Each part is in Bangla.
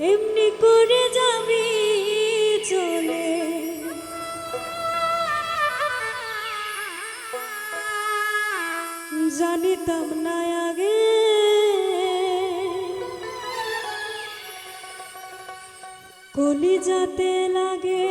এমনি করে যাবি চলে। জানিতাম না আগে। কলি যাতে লাগে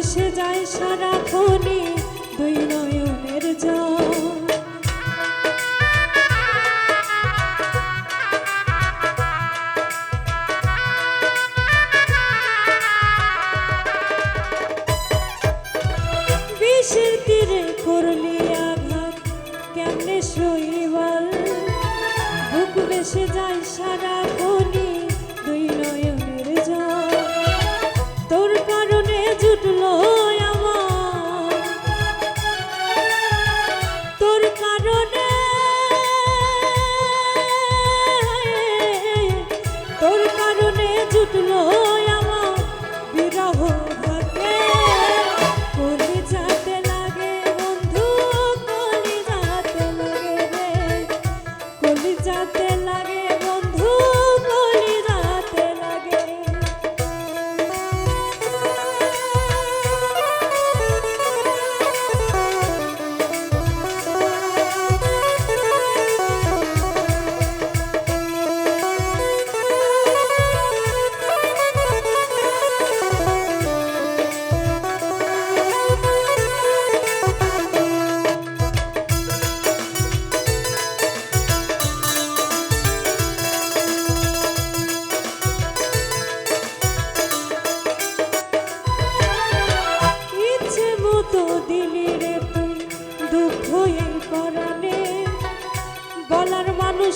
বুক ধসে যায় সারাক্ষণই দুই নয়নের জল। তীরে করলি আঘাত, কেমনে সই বল বুক বেসে যায় সারা